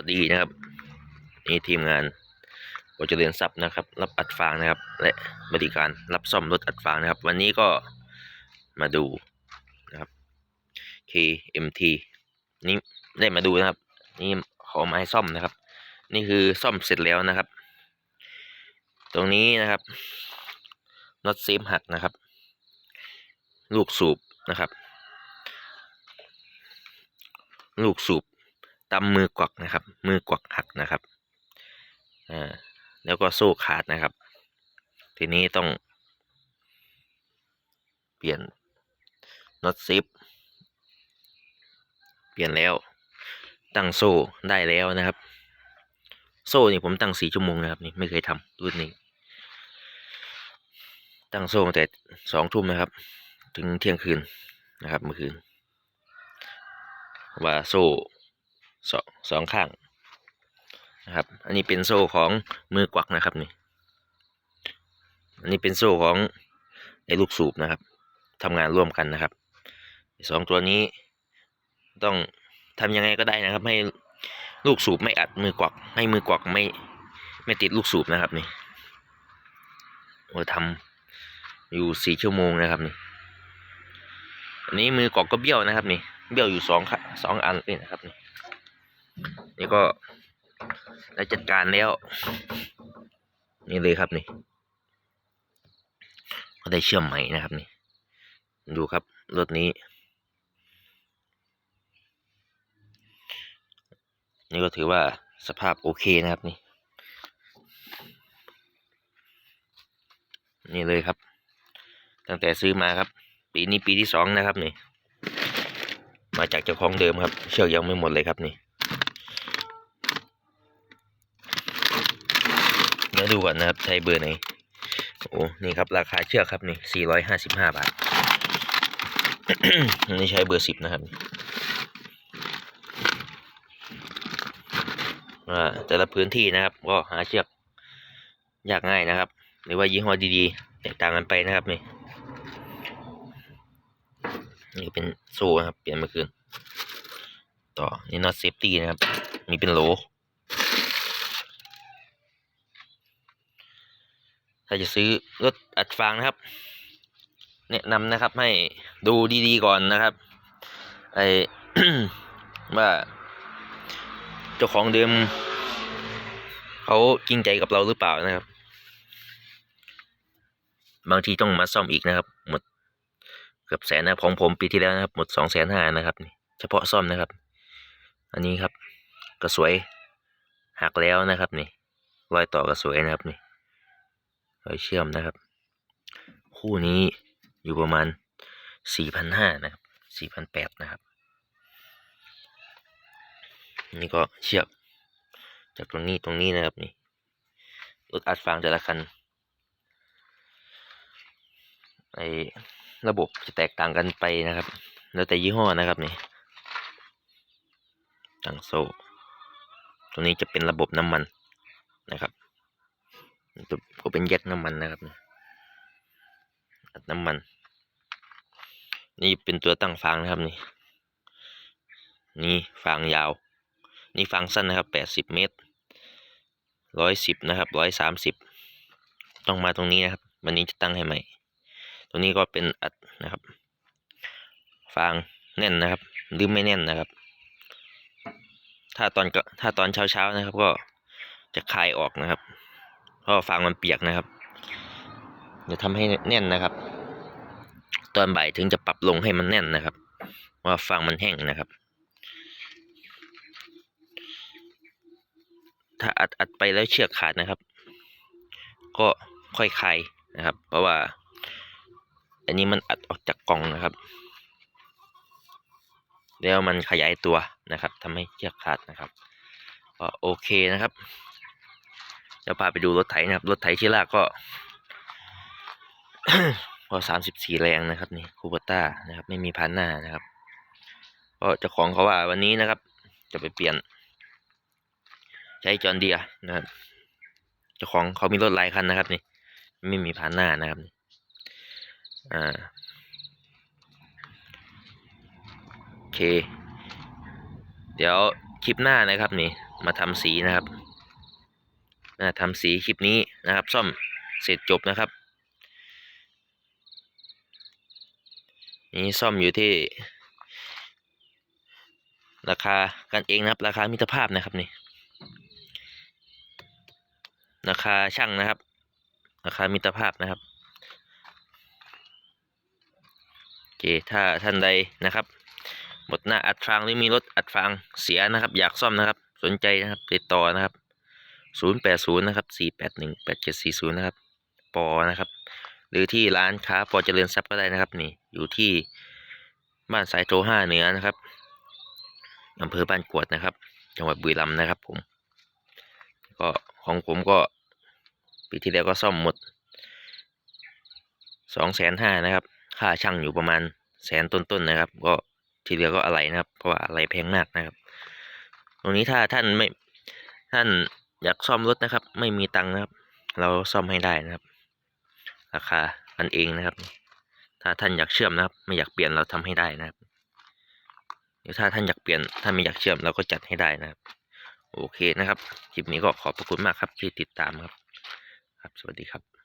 วัสดีนะครับ นี่ทีมงานบริเรียนทรัพย์นะครับ รับอัดฟางนะครับ และบริการรับซ่อมรถอัดฟางนะครับ วันนี้ก็มาดูนะครับ KMT นี่ได้มาดูนะครับ นี่ขอมาให้ซ่อมนะครับ นี่คือซ่อมเสร็จแล้วนะครับ ตรงนี้นะครับน็อตเซฟหักนะครับ ลูกสูบนะครับ ลูกสูบ ตำมือกวักนะครับ มือกวักหักนะครับอ่าแล้วก็โซ่ขาดนะครับ ทีนี้ต้องเปลี่ยนน็อตซิปเปลี่ยนแล้ว ตั้งโซ่ได้แล้วนะครับ โซ่นี่ผมตั้งสี่ชั่วโมงนะครับนี่ไม่เคยทำรุ่นนี้ ตั้งโซ่ตั้งแต่สองทุ่มนะครับ ถึงเที่ยงคืนนะครับเมื่อคืนว่าโซ่ สองสองข้างนะครับ อันนี้เป็นโซ่ของมือกวักนะครับนี่ อันนี้เป็นโซ่ของไอ้ลูกสูบนะครับทำงานร่วมกันนะครับสองตัวนี้ต้องทำยังไงก็ได้นะครับ ให้ลูกสูบไม่อัดมือกวัก ให้มือกวักไม่ไม่ติดลูกสูบนะครับนี่โอ้ทำอยู่สี่ชั่วโมงนะครับนี่อันนี้มือกวักก็เบี้ยวนะครับนี่ เบี้ยวอยู่สองสองอันนี่นะครับนี่ นี่ก็ได้จัดการแล้ว นี่เลยครับนี่ ก็ได้เชื่อมใหม่นะครับนี่ ดูครับรถนี้ นี่ก็ถือว่าสภาพโอเคนะครับนี่ นี่เลยครับ ตั้งแต่ซื้อมาครับ ปีนี้ปีที่สองนะครับนี่ มาจากเจ้าของเดิมครับ เชือกยังไม่หมดเลยครับนี่ ดี๋ยวดูก่อนนะครับ ใช้เบอร์ไหน โอ้ นี่ครับ ราคาเชือกครับ นี่สี่ร้อยห้าสิบห้าบาท นี่ใช้เบอร์สิบนะครับอ่แต่ละพื้นที่นะครับ ก็หาเชือกยากง่ายนะครับ หรือว่ายี่ห้อดีๆแตกต่างกันไปนะครับนี่นี่เป็นโซ่นะครับ เปลี่ยนมื่อคืน ต่อ นี่น็อตเซฟตี้นะครับ มีเป็นโหล ถ้าจะซื้อรถอัดฟางนะครับ แนะนำนะครับให้ดูดีๆก่อนนะครับไอว่าเจ้าของเดิมเขาจริงใจกับเราหรือเปล่านะครับ บางทีต้องมาซ่อมอีกนะครับ หมดเกือบแสนนะของผมปีที่แล้วนะครับ หมดสองแสนห้านะครับเฉพาะซ่อมนะครับ อันนี้ครับ ก็สวยหักแล้วนะครับนี่รอยต่อก็สวยนะครับนี่ อยเชื่อมนะครับ คู่นี้อยู่ประมาณสี่พันห้านะครับสี่พันแปดนะครับ นี่ก็เชือกจากตรงนี้ตรงนี้นะครับนี่รถอัดฟางแต่ละคันไอระบบจะแตกต่างกันไปนะครับ แล้วแต่ยี่ห้อนะครับนี่ตั้งโซ่ ตรงนี้จะเป็นระบบน้ำมันนะครับ ก็เป็นแยกน้ำมันนะครับอัดน้ำมัน นี่เป็นตัวตั้งฟางนะครับนี่ นี่ฟางยาว นี่ฟางสั้นนะครับแปดสิบเมตรร้อยสิบนะครับร้อยสามสิบต้องมาตรงนี้นะครับ วันนี้จะตั้งให้ใหม่ ตรงนี้ก็เป็นอัดนะครับ ฟางแน่นนะครับ หรือไม่แน่นนะครับ ถ้าตอนก็ถ้าตอนเช้าเช้านะครับก็จะคลายออกนะครับ เพราะฟางมันเปียกนะครับจะทำให้แน่นนะครับ ตอนบ่ายถึงจะปรับลงให้มันแน่นนะครับ ว่าฟางมันแห้งนะครับ ถ้าอัดอัดไปแล้วเชือกขาดนะครับ ก็ค่อยคลายนะครับ เพราะว่า อันนี้มันอัดออกจากกล่องนะครับ แล้วมันขยายตัวนะครับทำให้เชือกขาดนะครับก็โอเคนะครับ เดี๋ยวพาไปดูรถไถนะครับ รถไถที่ลากก็ก็สามสิบสี่แรงนะครับนี่คูเปต้านะครับ ไม่มีพันหน้านะครับก็เจ้าของเขาว่าวันนี้นะครับ จะไปเปลี่ยน ใช้จอนเดียนะครับเจ้าของเขามีรถหลายคันนะครับนี่ไม่มีพันหน้านะครับอ่าโอเค เดี๋ยวคลิปหน้านะครับนี่มาทำสีนะครับ มาทำสีคลิปนี้นะครับ ซ่อมเสร็จจบนะครับนี่ซ่อมอยู่ที่ ราคากันเองนะครับ ราคามิตรภาพนะครับนี่ราคาช่างนะครับ ราคามิตรภาพนะครับโอเคถ้าท่านใดนะครับหมดหน้าอัดฟางหรือมีรถอัดฟางเสียนะครับ อยากซ่อมนะครับ สนใจนะครับ ติดต่อนะครับ 080นะครับ481 8740นะครับ ปอนะครับ หรือที่ร้านค้าปอเจริญทรัพย์ก็ได้นะครับนี่ อยู่ที่บ้านสายโทห้าเหนือนะครับอำเภอบ้านกวดนะครับ จังหวัดบุรีรัมย์นะครับ ผม ก็ของผมก็ปีที่แล้วก็ซ่อมหมดสองแสนห้านะครับ ค่าช่างอยู่ประมาณแสนต้นๆนะครับ ก็ทีเหลือก็อะไรนะครับ เพราะว่าอะไรแพงมากนะครับ ตรงนี้ถ้าท่านไม่ท่าน อยากซ่อมรถนะครับ ไม่มีตังค์นะครับ เราซ่อมให้ได้นะครับ ราคากันเองนะครับ ถ้าท่านอยากเชื่อมนะครับ ไม่อยากเปลี่ยนเราทำให้ได้นะครับหรือถ้าท่านอยากเปลี่ยนท่านไม่อยากเชื่อมเราก็จัดให้ได้นะครับ โอเคนะครับคลิปนี้ก็ขอบพระคุณมากครับที่ติดตามครับ ครับ สวัสดีครับ